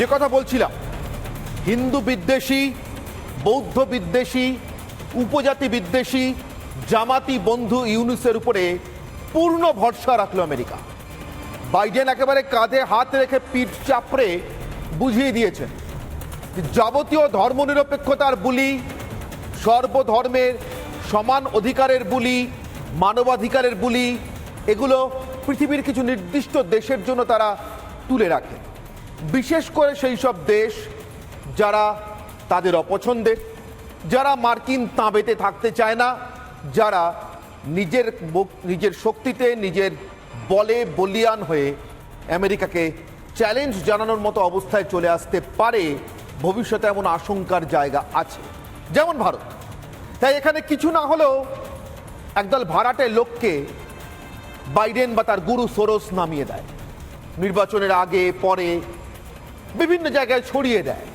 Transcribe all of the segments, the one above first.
যে কথা বলছিলাম, হিন্দু বিদ্বেষী, বৌদ্ধ বিদ্বেষী, উপজাতি বিদ্বেষী, জামাতি বন্ধু ইউনুসের উপরে পূর্ণ ভরসা রাখল আমেরিকা। বাইডেন একেবারে কাঁধে হাত রেখে পিঠ চাপড়ে বুঝিয়ে দিয়েছেন যাবতীয় ধর্মনিরপেক্ষতার বুলি, সর্বধর্মের সমান অধিকারের বুলি, মানবাধিকারের বুলি, এগুলো পৃথিবীর কিছু নির্দিষ্ট দেশের জন্য তারা তুলে রাখে। বিশেষ করে সেই সব দেশ যারা তাদের অপছন্দের, যারা মার্কিন তাঁবেতে থাকতে চায় না, যারা নিজের নিজের শক্তিতে, নিজের বলে বলিয়ান হয়ে আমেরিকাকে চ্যালেঞ্জ জানানোর মতো অবস্থায় চলে আসতে পারে, ভবিষ্যতে এমন আশঙ্কার জায়গা আছে। যেমন ভারত। তাই এখানে কিছু না হলেও একদল ভাড়াটে লোককে বাইডেন বা তার গুরু সোরস নামিয়ে দেয়। নির্বাচনের আগে, পরে বিভিন্ন জায়গায় ছড়িয়ে দেয়।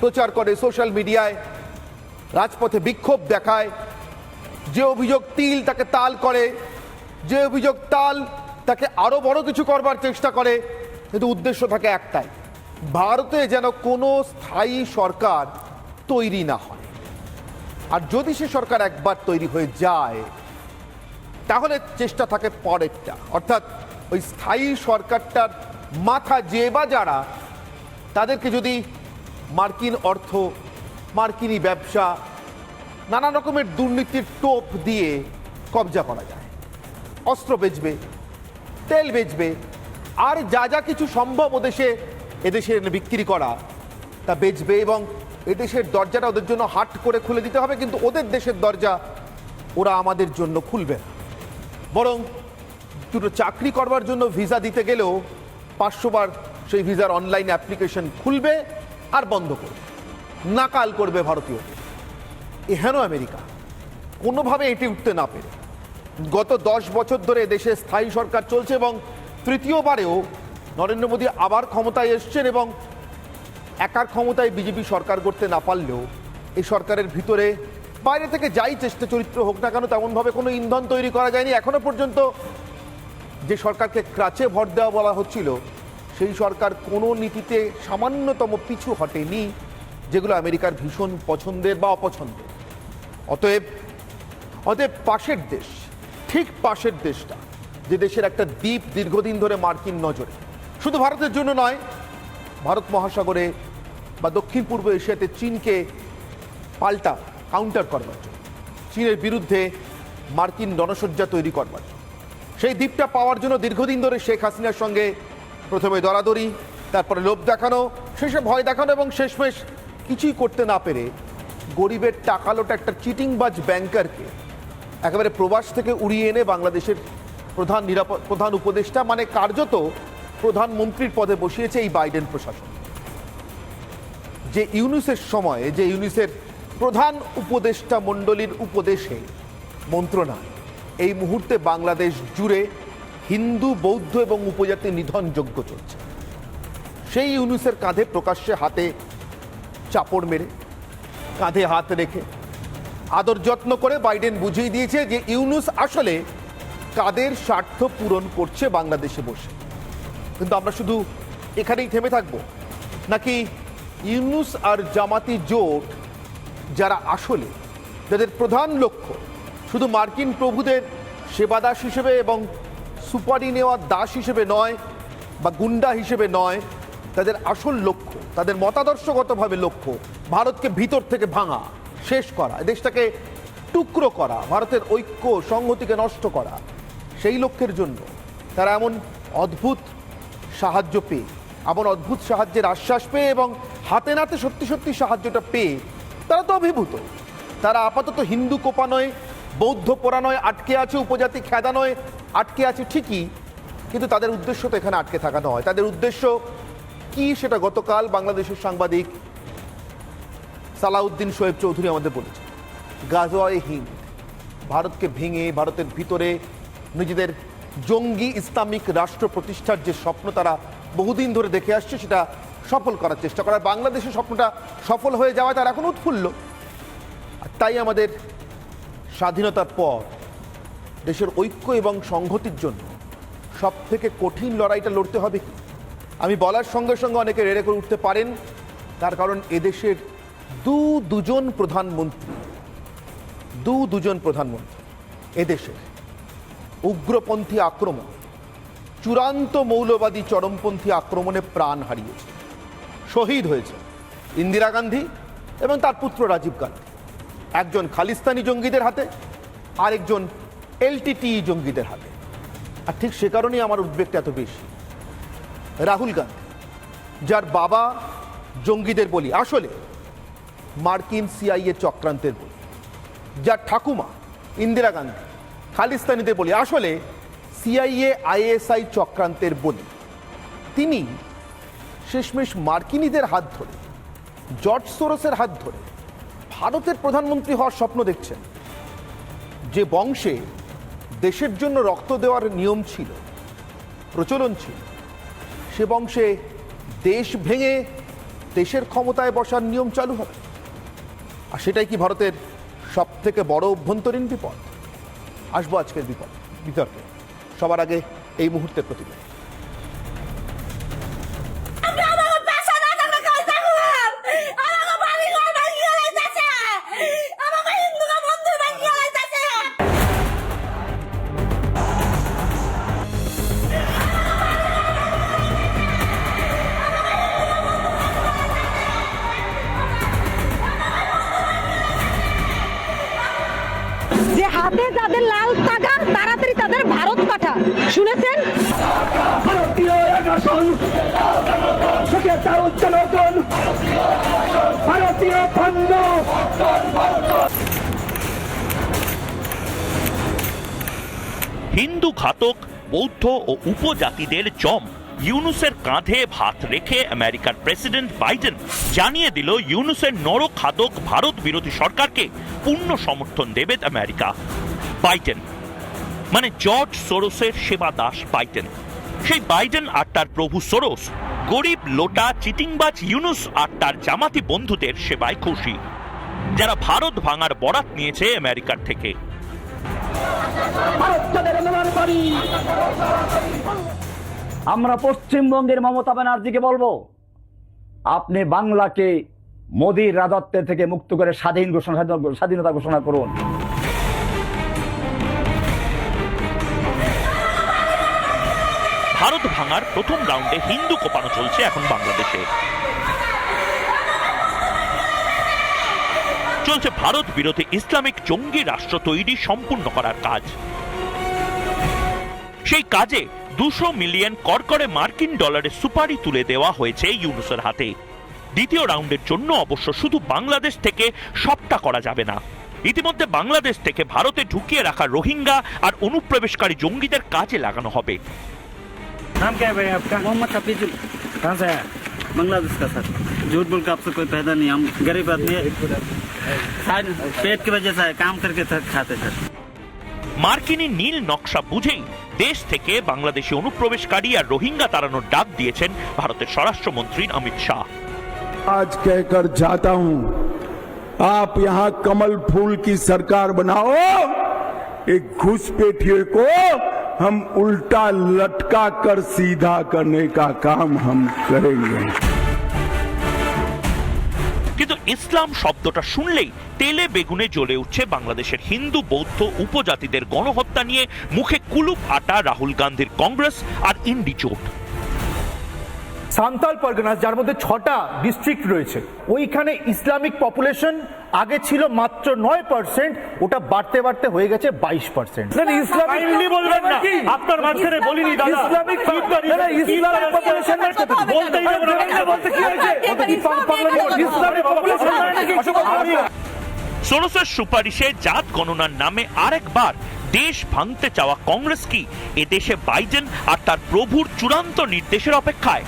প্রচার করে সোশ্যাল মিডিয়ায় রাজপথে বিক্ষোভ দেখায়। যে অভিযোগ তিল তাকে তাল করে, যে অভিযোগ তাল তাকে আরও বড় কিছু করবার চেষ্টা করে, কিন্তু উদ্দেশ্য থাকে একটাই, ভারতে যেন কোনো স্থায়ী সরকার তৈরি না হয়। আর যদি সে সরকার একবার তৈরি হয়ে যায়, তাহলে চেষ্টা থাকে পরেরটা। অর্থাৎ ওই স্থায়ী সরকারটার মাথা যে বা যারা তাদেরকে যদি মার্কিন অর্থ, মার্কিনী ব্যবসা, নানা রকমের দুর্নীতির টোপ দিয়ে কবজা করা যায়। অস্ত্র বেচবে, তেল বেচবে, আর যা যা কিছু সম্ভব ওদেশে এদেশে বিক্রি করা, তা বেচবে এবং এদেশের দরজাটা ওদের জন্য হাট করে খুলে দিতে হবে, কিন্তু ওদের দেশের দরজা ওরা আমাদের জন্য খুলবে না। বরং দুটো চাকরি করবার জন্য ভিসা দিতে গেলেও পাঁচশো বার সেই ভিসার অনলাইন অ্যাপ্লিকেশন খুলবে আর বন্ধ করবে। নাকাল করবে ভারতীয়দের এহেন আমেরিকা? কোনোভাবে এটি উঠতে না পেরে। গত দশ বছর ধরে দেশে স্থায়ী সরকার চলছে এবং তৃতীয়বারেও নরেন্দ্র মোদী আবার ক্ষমতায় এসছেন এবং একার ক্ষমতায় বিজেপি সরকার করতে না পারলেও এই সরকারের ভিতরে বাইরে থেকে যাই চেষ্টা চরিত্র হোক না কেন তেমনভাবে কোনো ইন্ধন তৈরি করা যায়নি। এখনও পর্যন্ত যে সরকারকে ক্রাচে ভর দেওয়া বলা হচ্ছিল সেই সরকার কোনো নীতিতে সামান্যতম পিছু হটেনি যেগুলো আমেরিকার ভীষণ পছন্দের বা অপছন্দের। অতএব অতএব পাশের দেশ, ঠিক পাশের দেশটা, যে দেশের একটা দ্বীপ দীর্ঘদিন ধরে মার্কিন নজরে, শুধু ভারতের জন্য নয়, ভারত মহাসাগরে বা দক্ষিণ পূর্ব এশিয়াতে চীনকে পাল্টা কাউন্টার করবার জন্য, চীনের বিরুদ্ধে মার্কিন রণসজ্জা তৈরি করবার সেই দ্বীপটা পাওয়ার জন্য দীর্ঘদিন ধরে শেখ হাসিনার সঙ্গে প্রথমে দরাদরি, তারপরে লোভ দেখানো, শেষে ভয় দেখানো এবং শেষমেশ কিছুই করতে না পেরে গরিবের টাকালোটা একটা চিটিংবাজ ব্যাংকারকে একেবারে প্রবাস থেকে উড়িয়ে এনে বাংলাদেশের প্রধান নিরাপদ প্রধান উপদেষ্টা মানে কার্যত প্রধানমন্ত্রীর পদে বসিয়েছে এই বাইডেন প্রশাসন। যে ইউনুসের সময়ে, যে ইউনুসের প্রধান উপদেষ্টা মণ্ডলীর উপদেশে মন্ত্রণায় এই মুহূর্তে বাংলাদেশ জুড়ে হিন্দু, বৌদ্ধ এবং উপজাতি নিধন যজ্ঞ চলছে। সেই ইউনুসের কাঁধে প্রকাশ্যে হাতে চাপড় মেরে, কাঁধে হাত রেখে আদর যত্ন করে বাইডেন বুঝিয়ে দিয়েছে যে ইউনুস আসলে কাদের স্বার্থ পূরণ করছে বাংলাদেশে বসে। কিন্তু আমরা শুধু এখানেই থেমে থাকব, নাকি ইউনুস আর জামাতি জোট যারা আসলে, যাদের প্রধান লক্ষ্য শুধু মার্কিন প্রভুদের সেবাদাস হিসেবে এবং সুপারি নেওয়ার দাস হিসেবে নয় বা গুন্ডা হিসেবে নয়, তাদের আসল লক্ষ্য, তাদের মতাদর্শগতভাবে লক্ষ্য, ভারতকে ভিতর থেকে ভাঙা, শেষ করা, দেশটাকে টুকরো করা, ভারতের ঐক্য, সংহতিকে নষ্ট করা, সেই লক্ষ্যের জন্য তারা এমন অদ্ভুত সাহায্য পেয়ে, এমন অদ্ভুত সাহায্যের আশ্বাস পেয়ে এবং হাতে নাতে সত্যি সত্যি সাহায্যটা পেয়ে তারা তো অভিভূত। তারা আপাতত হিন্দু কোপানয় বৌদ্ধ পোড়ানয় আটকে আছে, উপজাতি খেদানয় আটকে আছে ঠিকই, কিন্তু তাদের উদ্দেশ্য তো এখানে আটকে থাকা নয়। তাদের উদ্দেশ্য কি সেটা গতকাল বাংলাদেশের সাংবাদিক সালাউদ্দিন শোয়েব চৌধুরী আমাদের বলেছে গাজওয়াই হিন্দ, ভারতকে ভেঙে ভারতের ভিতরে নিজেদের জঙ্গি ইসলামিক রাষ্ট্র প্রতিষ্ঠার যে স্বপ্ন তারা বহুদিন ধরে দেখে আসছে, সেটা সফল করার চেষ্টা করার বাংলাদেশের স্বপ্নটা সফল হয়ে যাওয়ায় তারা এখন উৎফুল্ল। তাই আমাদের স্বাধীনতার পর দেশের ঐক্য এবং সংহতির জন্য সব থেকে কঠিন লড়াইটা লড়তে হবে কি? আমি বলার সঙ্গে সঙ্গে অনেকে রেড়ে করে উঠতে পারেন, তার কারণ এদেশের দু দুজন প্রধানমন্ত্রী, দু দুজন প্রধানমন্ত্রী এদেশের উগ্রপন্থী আক্রমণ, চূড়ান্ত মৌলবাদী চরমপন্থী আক্রমণে প্রাণ হারিয়েছে, শহীদ হয়েছে ইন্দিরা গান্ধী এবং তার পুত্র রাজীব গান্ধী। একজন খালিস্তানি জঙ্গিদের হাতে, আরেকজন এলটিটি জঙ্গিদের হাতে। আর ঠিক সে কারণেই আমার উদ্বেগটা এত বেশি। রাহুল গান্ধী, যার বাবা জঙ্গিদের বলি, আসলে মার্কিন সিআইএ চক্রান্তের বলি, যার ঠাকুমা ইন্দিরা গান্ধী খালিস্তানিদের বলি, আসলে সিআইএ আইএসআই চক্রান্তের বলি। তিনি শেষমেশ মার্কিনীদের হাত ধরে, জর্জ সোরসের হাত ধরে ভারতের প্রধানমন্ত্রী হওয়ার স্বপ্ন দেখছেন। যে বংশে দেশের জন্য রক্ত দেওয়ার নিয়ম ছিল, প্রচলন ছিল, সে বংশে দেশ ভেঙে দেশের ক্ষমতায় বসার নিয়ম চালু হবে। আর সেটাই কি ভারতের সব থেকে বড় অভ্যন্তরীণ বিপদ? আসব আজকের বিপদ বিতর্কে। সবার আগে এই মুহূর্তের প্রতিবেদন। যাদের লাল টাকা তাড়াতাড়ি তাদের ভারত পাঠা। শুনেছেন? হিন্দু ঘাতক, বৌদ্ধ ও উপজাতিদের জম। ইউনুসের কাঁধে ভাত রেখে আমেরিকার প্রেসিডেন্ট বাইডেন জানিয়ে দিল, ইউনুসের নরখাতক ভারত বিরোধী সরকারকে পূর্ণ সমর্থন দেবে আমেরিকা। বাইডেন। মানে জর্জ সোরসের সেবা দাস বাইডেন। সেই বাইডেন আর তার প্রভু সোরস, গরিব লোটা চিটিংবাজ ইউনুস আর তার জামাতি বন্ধুদের সেবায় খুশি, যারা ভারত ভাঙার বরাত নিয়েছে আমেরিকার থেকে। আমরা পশ্চিমবঙ্গের মমতা ব্যানার্জিকে বলব, আপনি বাংলাকে মোদীর রাজত্বের থেকে মুক্ত করে স্বাধীন ঘোষণা, স্বাধীনতা ঘোষণা করুন। ভারত ভাঙার প্রথম রাউন্ডে হিন্দু কোপানো চলছে এখন বাংলাদেশে। চলছে ভারত বিরোধী ইসলামিক জঙ্গি রাষ্ট্র তৈরি সম্পূর্ণ করার কাজ। সেই কাজে দুশো মিলিয়ন করকরে মার্কিন ডলারের সুপারি তুলে দেওয়া হয়েছে ইউনুসের হাতে। দ্বিতীয় রাউন্ডের জন্য অবশ্য শুধু বাংলাদেশ থেকে সবটা করা যাবে না। ইতিমধ্যে বাংলাদেশ থেকে ভারতে ঢুকিয়ে রাখা রোহিঙ্গা আর অনুপ্রবেশকারী জঙ্গিদের কাজে লাগানো হবে। नाम क्या है भाई आपका मोहम्मद हफीजुल कहाँ से है बांग्लादेश का सर झूठ बोल के आपसे कोई फायदा नहीं हम गरीब आदमी है शायद पेट की वजह से है, काम करके थक खाते सर মার্কিনী নীল নকশা বুঝেই দেশ থেকে বাংলাদেশি অনুপ্রবেশকারী আর রোহিঙ্গা তাড়ানোর ডাক দিয়েছেন ভারতের স্বরাষ্ট্রমন্ত্রী অমিত শাহ आज कहकर जाता हूं आप यहां कमल फूल की सरकार बनाओ एक घुसपैठिए को हम उल्टा लटका कर सीधा करने का काम हम करेंगे কিন্তু ইসলাম শব্দটা শুনলেই তেলে বেগুনে জ্বলে উঠছে বাংলাদেশের হিন্দু বৌদ্ধ উপজাতিদের গণহত্যা নিয়ে মুখে কুলুপ আটা রাহুল গান্ধীর কংগ্রেস আর ইন্ডি জোট সান্তাল পরগনাস যার মধ্যে ছটা ডিস্ট্রিক্ট রয়েছে ওইখানে ইসলামিক পপুলেশন আগে ছিল মাত্র নয় পার্সেন্ট ওটা বাড়তে বাড়তে হয়ে গেছে বাইশ পার্সেন্ট Kindly বলবেন না। আপনার মাঝখানে বলিনি ইসলামিক ইসলামিক পপুলেশন বলতেই বলতে কি হয়েছে? সোরসের সুপারিশে জাত গণনার নামে আরেকবার দেশ ভাঙতে চাওয়া কংগ্রেস কি? এ দেশে বাইডেন আর তার প্রভুর চূড়ান্ত নির্দেশের অপেক্ষায়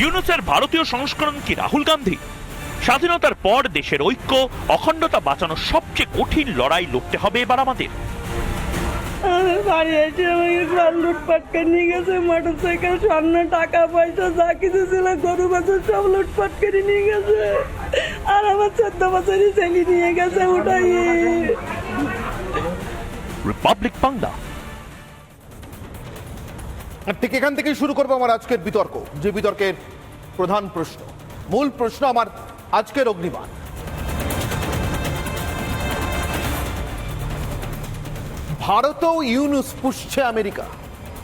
ইউনুসের ভারতীয় সংস্করণ কি রাহুল গান্ধী? স্বাধীনতার পর দেশের ঐক্য অখণ্ডতা বাঁচানোর সবচেয়ে কঠিন লড়াই লড়তে হবে এবার আমাদের। আমাদের বাড়ি এসে আমাকে সব লুটপাট নিয়ে গেছে মোটর সাইকেল স্বর্ণ টাকা পয়সা যা কিছু ছিল গরু বাছুর সব লুটপাট করে নিয়ে গেছে। আর আমার চোদ্দ বছরই ছেলে নিয়ে গেছে ওটাই রিপাবলিক বাংলা। আর ঠিক এখান থেকেই শুরু করব আমার আজকের বিতর্ক, যে বিতর্কের প্রধান প্রশ্ন। মূল প্রশ্ন আমার আজকের অগ্নিবাণ। ভারতও ইউনুস পুষছে আমেরিকা।